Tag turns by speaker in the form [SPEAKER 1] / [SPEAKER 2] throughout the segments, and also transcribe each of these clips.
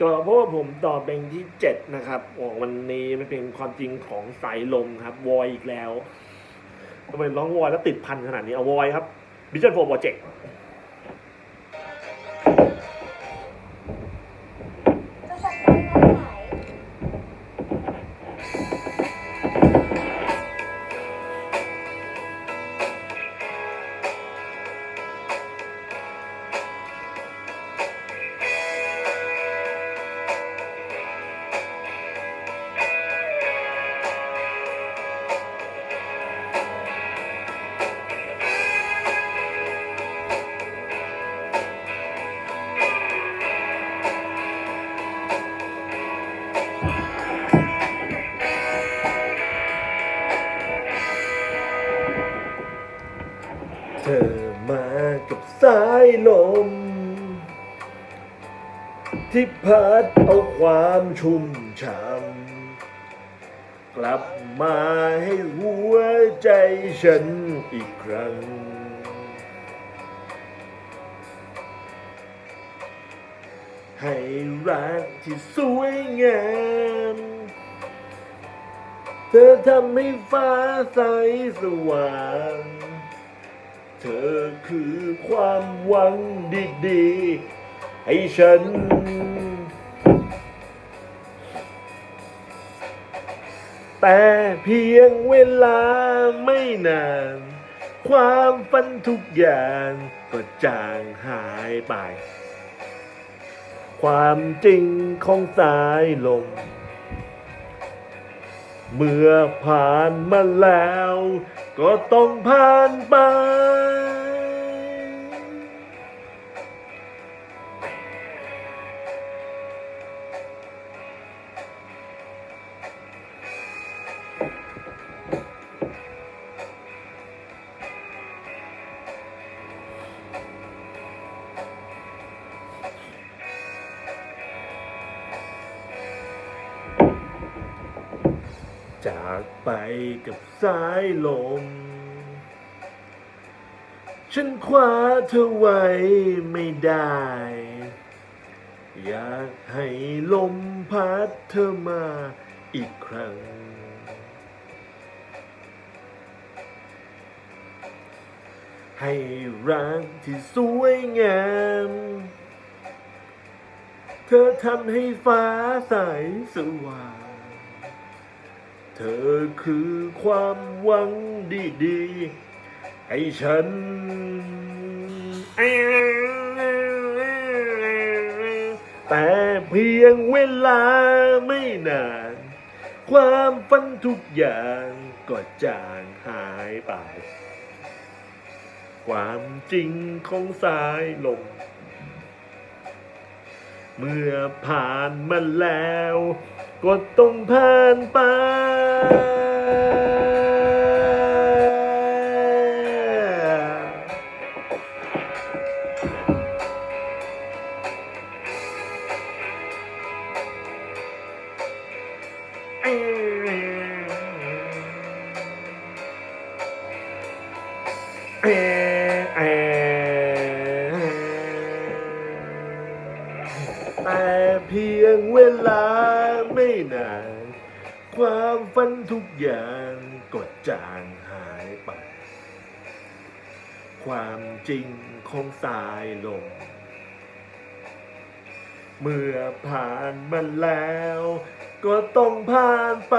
[SPEAKER 1] ก็เพราะว่าผมตอบเป็นที่เจ็ดนะครับโอ้วันนี้มันเป็นความจริงของสายลมครับ วอยอีกแล้วทำไมร้องวอยแล้วติดพันขนาดนี้ เอาวอยครับ
[SPEAKER 2] Vision 4
[SPEAKER 1] Project ธอมากับสายลม ที่พัดเอาความชุ่มช่ำกลับมาให้หัวใจฉันอีกครั้ง ให้รักที่สวยงามเธอทำให้ฟ้าใสสว่าง เธอคือความหวังดีๆ ให้ฉัน แต่เพียงเวลาไม่นาน ความฝันทุกอย่างก็จางหายไป ความจริงของสายลม เมื่อผ่านมาแล้ว ก็ต้องผ่านไป จากไปกับสายลม ฉันคว้าเธอไว้ไม่ได้ อยากให้ลมพัดเธอมาอีกครั้ง ให้รักที่สวยงามเธอทำให้ฟ้าใสสว่าง เธอคือความหวังดีๆ ให้ฉันแต่เพียงเวลาไม่นาน ความฝันทุกอย่างก็จางหายไป ความจริงของสายลม เมื่อผ่านมาแล้ว ก็ต้องผ่านไป แต่เพียงเวลาไม่นาน ความฝันทุกอย่างก็จางหายไป ความจริงคงสายลง เมื่อผ่านมาแล้ว ก็ต้องผ่านไป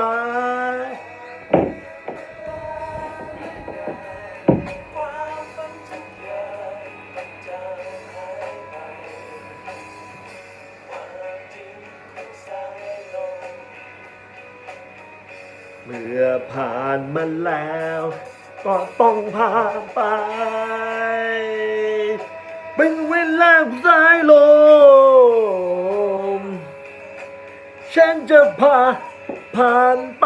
[SPEAKER 1] เมื่อผ่านมันแล้ว ก็ต้องผ่านไป เป็นเวลาสายลม ฉันจะผ่านผ่านไป